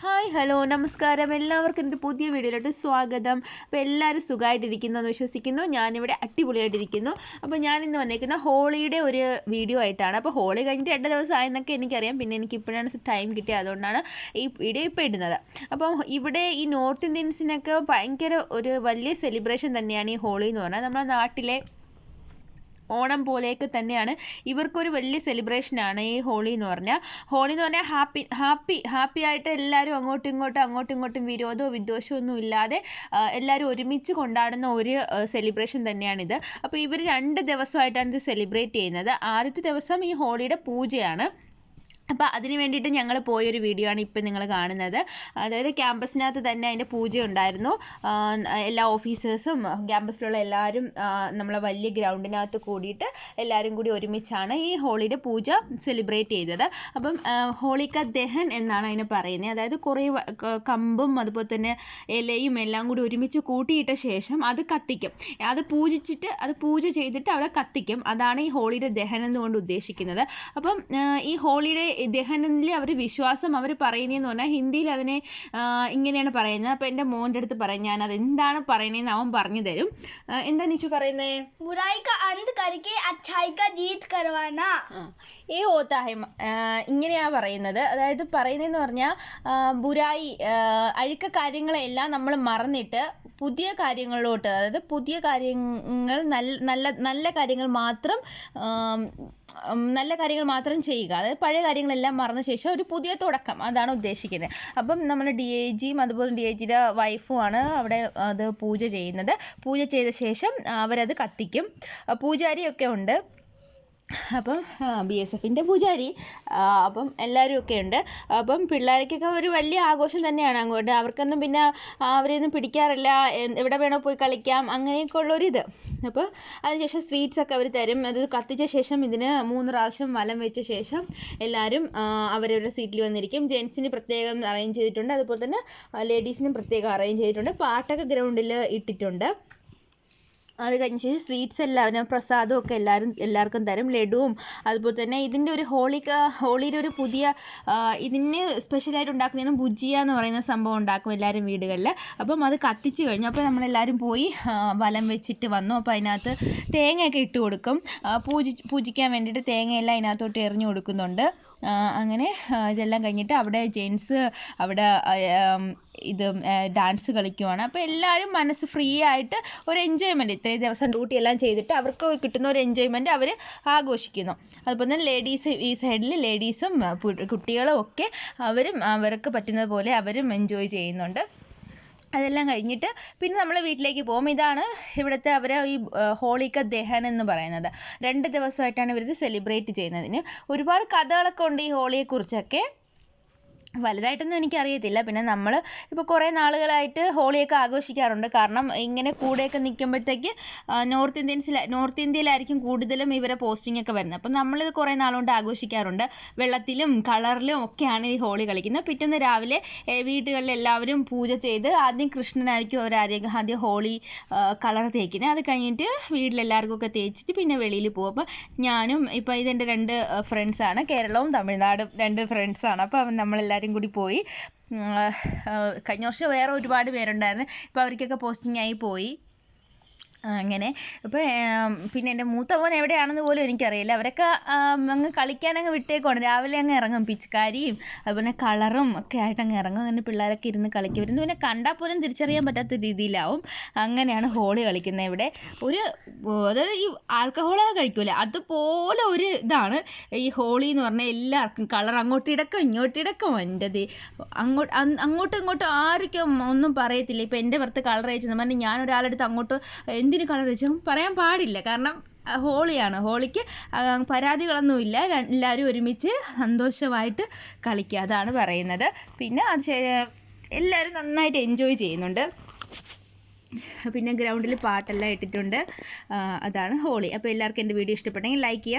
Hi hello നമസ്കാരം. എല്ലാവർക്കും എന്റെ പുതിയ വീഡിയോയിലോട്ട് സ്വാഗതം. അപ്പോൾ എല്ലാവരും സുഖമായിട്ടിരിക്കുന്നു എന്ന് വിശ്വസിക്കുന്നു. ഞാനിവിടെ അടിപൊളിയായിട്ടിരിക്കുന്നു. അപ്പോൾ ഞാൻ ഇന്ന് വന്നേക്കുന്ന ഹോളിയുടെ ഒരു വീഡിയോ ആയിട്ടാണ്. അപ്പോൾ ഹോളി കഴിഞ്ഞിട്ട് രണ്ട് ദിവസം ആയെന്നൊക്കെ എനിക്കറിയാം. പിന്നെ എനിക്ക് ഇപ്പോഴാണ് ടൈം കിട്ടിയത്. അതുകൊണ്ടാണ് ഈ വീഡിയോ ഇപ്പോൾ ഇടുന്നത്. അപ്പം ഇവിടെ ഈ നോർത്ത് ഇന്ത്യൻസിനൊക്കെ ഭയങ്കര ഒരു വലിയ സെലിബ്രേഷൻ തന്നെയാണ് ഈ ഹോളി എന്ന് പറഞ്ഞാൽ. നമ്മുടെ നാട്ടിലെ ഓണം പോലെയൊക്കെ തന്നെയാണ്. ഇവർക്കൊരു വലിയ സെലിബ്രേഷനാണ് ഈ ഹോളി എന്ന് പറഞ്ഞാൽ ഹോളി എന്ന് പറഞ്ഞാൽ ഹാപ്പി ഹാപ്പി ഹാപ്പി ആയിട്ട് എല്ലാവരും അങ്ങോട്ടും ഇങ്ങോട്ടും അങ്ങോട്ടും ഇങ്ങോട്ടും വിരോധമോ വിദ്വേഷമോ ഒന്നും ഇല്ലാതെ എല്ലാവരും ഒരുമിച്ച് കൊണ്ടാടുന്ന ഒരു സെലിബ്രേഷൻ തന്നെയാണിത് അപ്പോൾ ഇവർ രണ്ട് ദിവസമായിട്ടാണ് ഇത് സെലിബ്രേറ്റ് ചെയ്യുന്നത്. ആദ്യത്തെ ദിവസം ഈ ഹോളിയുടെ പൂജയാണ്. അപ്പോൾ അതിന് വേണ്ടിയിട്ട് ഞങ്ങൾ പോയൊരു വീഡിയോ ആണ് ഇപ്പം നിങ്ങൾ കാണുന്നത്. അതായത് ക്യാമ്പസിനകത്ത് തന്നെ അതിന്റെ പൂജ ഉണ്ടായിരുന്നു. എല്ലാ ഓഫീസേഴ്സും ക്യാമ്പസിലുള്ള എല്ലാവരും നമ്മളെ വലിയ ഗ്രൗണ്ടിനകത്ത് കൂടിയിട്ട് എല്ലാവരും കൂടി ഒരുമിച്ചാണ് ഈ ഹോളിയുടെ പൂജ സെലിബ്രേറ്റ് ചെയ്തത്. അപ്പം ഹോളിക്ക ഹോളിക ദഹൻ എന്നാണ് അതിനെ പറയുന്നത്. അതായത് കുറേ കമ്പും അതുപോലെ തന്നെ ഇലയും എല്ലാം കൂടി ഒരുമിച്ച് കൂട്ടിയിട്ട ശേഷം അത് കത്തിക്കും. അത് പൂജിച്ചിട്ട് അത് പൂജ ചെയ്തിട്ട് അവിടെ കത്തിക്കും. അതാണ് ഈ ഹോളിയുടെ ദഹനം എന്നുകൊണ്ട് ഉദ്ദേശിക്കുന്നത്. അപ്പം ഈ ഹോളിയുടെ ദഹനനിൽ അവർ വിശ്വാസം അവർ പറയുന്നതെന്ന് പറഞ്ഞാൽ ഹിന്ദിയിൽ അതിനെ ഇങ്ങനെയാണ് പറയുന്നത്. അപ്പം എന്റെ മോന്റെ അടുത്ത് പറയും ഞാൻ അത് എന്താണ് പറയണതെന്ന് അവൻ പറഞ്ഞു തരും. എന്താ നീച്ചു പറയുന്നത് ഈ ഓത്താഹ ഇങ്ങനെയാണ് പറയുന്നത്. അതായത് പറയുന്നതെന്ന് പറഞ്ഞാൽ ബുരായി അഴുക്ക കാര്യങ്ങളെല്ലാം നമ്മൾ മറന്നിട്ട് പുതിയ കാര്യങ്ങളിലോട്ട് അതായത് പുതിയ കാര്യങ്ങൾ നല്ല നല്ല നല്ല കാര്യങ്ങൾ മാത്രം നല്ല കാര്യങ്ങൾ മാത്രം ചെയ്യുക. അതായത് പഴയ കാര്യങ്ങൾ കാര്യങ്ങളെല്ലാം മറന്ന ശേഷം ഒരു പുതിയ തുടക്കം അതാണ് ഉദ്ദേശിക്കുന്നത്. അപ്പം നമ്മൾ ഡി എ ജിയും അതുപോലെ ഡി എ ജിയുടെ വൈഫുമാണ് അവിടെ അത് പൂജ ചെയ്യുന്നത്. പൂജ ചെയ്ത ശേഷം അവരത് കത്തിക്കും. പൂജാരിയൊക്കെ ഉണ്ട്. അപ്പം ബി എസ് എഫിന്റെ പൂജാരി അപ്പം എല്ലാവരും ഒക്കെ ഉണ്ട്. അപ്പം പിള്ളേർക്കൊക്കെ ഒരു വലിയ ആഘോഷം തന്നെയാണ് അങ്ങോട്ട്. അവർക്കൊന്നും പിന്നെ അവരെയൊന്നും പിടിക്കാറില്ല. എവിടെ വേണോ പോയി കളിക്കാം. അങ്ങനെയൊക്കെ ഉള്ളൊരിത് അപ്പോൾ അതിനുശേഷം സ്വീറ്റ്സ് ഒക്കെ അവർ തരും. അത് കത്തിച്ച ശേഷം ഇതിന് മൂന്ന് പ്രാവശ്യം വലം വെച്ച ശേഷം എല്ലാവരും അവരവരുടെ സീറ്റിൽ വന്നിരിക്കും. ജെൻസിന് പ്രത്യേകം അറേഞ്ച് ചെയ്തിട്ടുണ്ട്. അതുപോലെ തന്നെ ലേഡീസിനും പ്രത്യേകം അറേഞ്ച് ചെയ്തിട്ടുണ്ട്. പാട്ടൊക്കെ ഗ്രൗണ്ടിൽ ഇട്ടിട്ടുണ്ട്. അത് കഴിഞ്ഞ ശേഷം സ്വീറ്റ്സ് എല്ലാവരും പ്രസാദവും ഒക്കെ എല്ലാവരും എല്ലാവർക്കും തരും. ലഡുവും അതുപോലെ തന്നെ ഇതിന്റെ ഒരു ഹോളി ഹോളിയുടെ ഒരു പുതിയ ഇതിന് സ്പെഷ്യലായിട്ട് ഉണ്ടാക്കുന്നതിന് ഭുജിയ എന്ന് പറയുന്ന സംഭവം ഉണ്ടാക്കും എല്ലാവരും വീടുകളിൽ അപ്പം അത് കത്തിച്ച് കഴിഞ്ഞു. അപ്പോൾ നമ്മളെല്ലാവരും പോയി വലം വെച്ചിട്ട് വന്നു. അപ്പോൾ അതിനകത്ത് തേങ്ങയൊക്കെ ഇട്ട് കൊടുക്കും. പൂജി പൂജിക്കാൻ വേണ്ടിയിട്ട് തേങ്ങയെല്ലാം അതിനകത്തോട്ട് എറിഞ്ഞു കൊടുക്കുന്നുണ്ട്. അങ്ങനെ ഇതെല്ലാം കഴിഞ്ഞിട്ട് അവിടെ ജെൻസ് അവിടെ ഇത് ഡാൻസ് കളിക്കുവാണ്. അപ്പോൾ എല്ലാവരും മനസ്സ് ഫ്രീ ആയിട്ട് ഒരു എൻജോയ്മെന്റ് ഇത്രയും ദിവസം ഡ്യൂട്ടി എല്ലാം ചെയ്തിട്ട് അവർക്ക് കിട്ടുന്ന ഒരു എൻജോയ്മെന്റ് അവർ ആഘോഷിക്കുന്നു. അതുപോലെ തന്നെ ലേഡീസ് ഈ സൈഡിൽ ലേഡീസും കുട്ടികളും ഒക്കെ അവരും അവർക്ക് പറ്റുന്നത് പോലെ അവരും എൻജോയ് ചെയ്യുന്നുണ്ട്. അതെല്ലാം കഴിഞ്ഞിട്ട് പിന്നെ നമ്മൾ വീട്ടിലേക്ക് പോകും. ഇതാണ് ഇവിടുത്തെ അവർ ഈ ഹോളിക്ക ദഹൻ എന്ന് പറയുന്നത്. രണ്ട് ദിവസമായിട്ടാണ് ഇവരിത് സെലിബ്രേറ്റ് ചെയ്യുന്നതിന്. ഒരുപാട് കഥകളൊക്കെ ഉണ്ട് ഈ ഹോളിയെക്കുറിച്ചൊക്കെ. വലുതായിട്ടൊന്നും എനിക്കറിയത്തില്ല. പിന്നെ നമ്മൾ ഇപ്പോൾ കുറേ നാളുകളായിട്ട് ഹോളിയൊക്കെ ആഘോഷിക്കാറുണ്ട്. കാരണം ഇങ്ങനെ കൂടെയൊക്കെ നിൽക്കുമ്പോഴത്തേക്ക് നോർത്ത് ഇന്ത്യൻസിൽ നോർത്ത് ഇന്ത്യയിലായിരിക്കും കൂടുതലും ഇവരെ പോസ്റ്റിംഗ് ഒക്കെ വരുന്നത്. അപ്പം നമ്മളിത് കുറേ നാളുകൊണ്ട് ആഘോഷിക്കാറുണ്ട്. വെള്ളത്തിലും കളറിലും ഒക്കെയാണ് ഈ ഹോളി കളിക്കുന്നത്. പിറ്റേന്ന് രാവിലെ വീടുകളിൽ എല്ലാവരും പൂജ ചെയ്ത് ആദ്യം കൃഷ്ണനായിരിക്കും അവരാരെയും ആദ്യം ഹോളി കളർ തേക്കുന്നത്. അത് കഴിഞ്ഞിട്ട് വീട്ടിലെല്ലാവർക്കും ഒക്കെ തേച്ചിട്ട് പിന്നെ വെളിയിൽ പോകും. അപ്പോൾ ഞാനും ഇപ്പോൾ ഇതെന്റെ രണ്ട് ഫ്രണ്ട്സാണ് കേരളവും തമിഴ്നാടും രണ്ട് ഫ്രണ്ട്സാണ് അപ്പോൾ നമ്മളെല്ലാവരും കൂടി പോയി. കഴിഞ്ഞ വർഷം വേറെ ഒരുപാട് പേരുണ്ടായിരുന്നു. ഇപ്പോൾ അവർക്കൊക്കെ പോസ്റ്റിംഗ് ആയി പോയി. അങ്ങനെ. അപ്പോൾ പിന്നെ എന്റെ മൂത്ത മോൻ എവിടെയാണെന്ന് പോലും എനിക്കറിയില്ല. അവരൊക്കെ അങ്ങ് കളിക്കാനങ്ങ് വിട്ടേക്കുവാണ്. രാവിലെ അങ്ങ് ഇറങ്ങും. പിച്ചക്കാരിയും അതുപോലെ കളറും ഒക്കെ ആയിട്ട് അങ്ങ് ഇറങ്ങും. അങ്ങനെ പിള്ളേരൊക്കെ ഇരുന്ന് കളിക്കും. വരുന്നു പിന്നെ കണ്ടാൽ പോലും തിരിച്ചറിയാൻ പറ്റാത്ത രീതിയിലാവും. അങ്ങനെയാണ് ഹോളി കളിക്കുന്നത് ഇവിടെ. ഒരു അതായത് ഈ ആൽക്കഹോളൊക്കെ കഴിക്കൂല. അതുപോലെ ഒരു ഇതാണ് ഈ ഹോളി എന്ന് പറഞ്ഞാൽ എല്ലാവർക്കും. കളർ അങ്ങോട്ട് ഇടക്കും ഇങ്ങോട്ട് ഇടക്കും എന്റെ അങ്ങോട്ട് അങ്- അങ്ങോട്ടും ഇങ്ങോട്ടും ആർക്കും ഒന്നും പറയത്തില്ല. ഇപ്പം എന്റെ പുറത്ത് കളർ അയച്ചെന്ന് പറഞ്ഞാൽ ഞാൻ ഒരാളെടുത്ത് അങ്ങോട്ട് എന്തിന് കളർ വെച്ചാൽ പറയാൻ പാടില്ല. കാരണം ഹോളിയാണ്. ഹോളിക്ക് പരാതികളൊന്നുമില്ല. എല്ലാവരും ഒരുമിച്ച് സന്തോഷമായിട്ട് കളിക്കുക. അതാണ് പറയുന്നത്. പിന്നെ അത് എല്ലാവരും നന്നായിട്ട് എൻജോയ് ചെയ്യുന്നുണ്ട്. പിന്നെ ഗ്രൗണ്ടിൽ പാട്ടെല്ലാം ഇട്ടിട്ടുണ്ട്. അതാണ് ഹോളി. അപ്പോൾ എല്ലാവർക്കും എന്റെ വീഡിയോ ഇഷ്ടപ്പെട്ടെങ്കിൽ ലൈക്ക് ചെയ്യുക.